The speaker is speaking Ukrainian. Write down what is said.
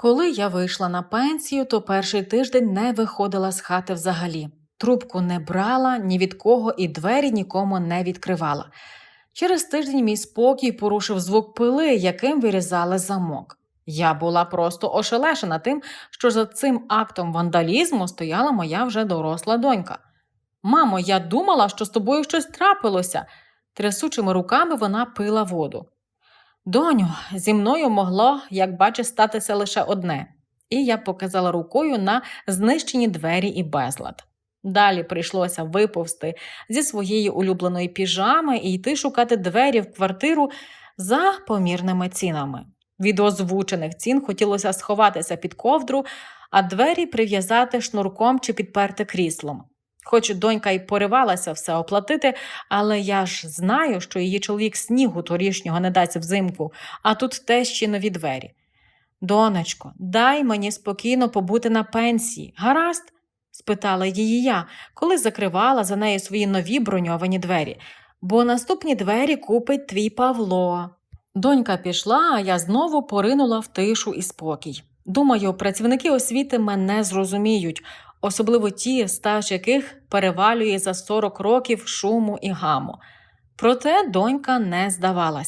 Коли я вийшла на пенсію, то перший тиждень не виходила з хати взагалі. Трубку не брала ні від кого і двері нікому не відкривала. Через тиждень мій спокій порушив звук пили, яким вирізали замок. Я була просто ошелешена тим, що за цим актом вандалізму стояла моя вже доросла донька. Мамо, я думала, що з тобою щось трапилося. Трясучими руками вона пила воду. Доню, зі мною могло, як бачиш, статися лише одне. І я показала рукою на знищені двері і безлад. Далі прийшлося виповзти зі своєї улюбленої піжами і йти шукати двері в квартиру за помірними цінами. Від озвучених цін хотілося сховатися під ковдру, а двері прив'язати шнурком чи підперти кріслом. Хоч донька й поривалася все оплатити, але я ж знаю, що її чоловік снігу торішнього не дасть взимку, а тут теж ще нові двері. Донечко, дай мені спокійно побути на пенсії. Гаразд? спитала її я, коли закривала за нею свої нові броньовані двері, бо наступні двері купить твій Павло. Донька пішла, а я знову поринула в тишу і спокій. Думаю, працівники освіти мене зрозуміють, особливо ті, стаж яких перевалює за 40 років шуму і гаму. Проте донька не здавалася.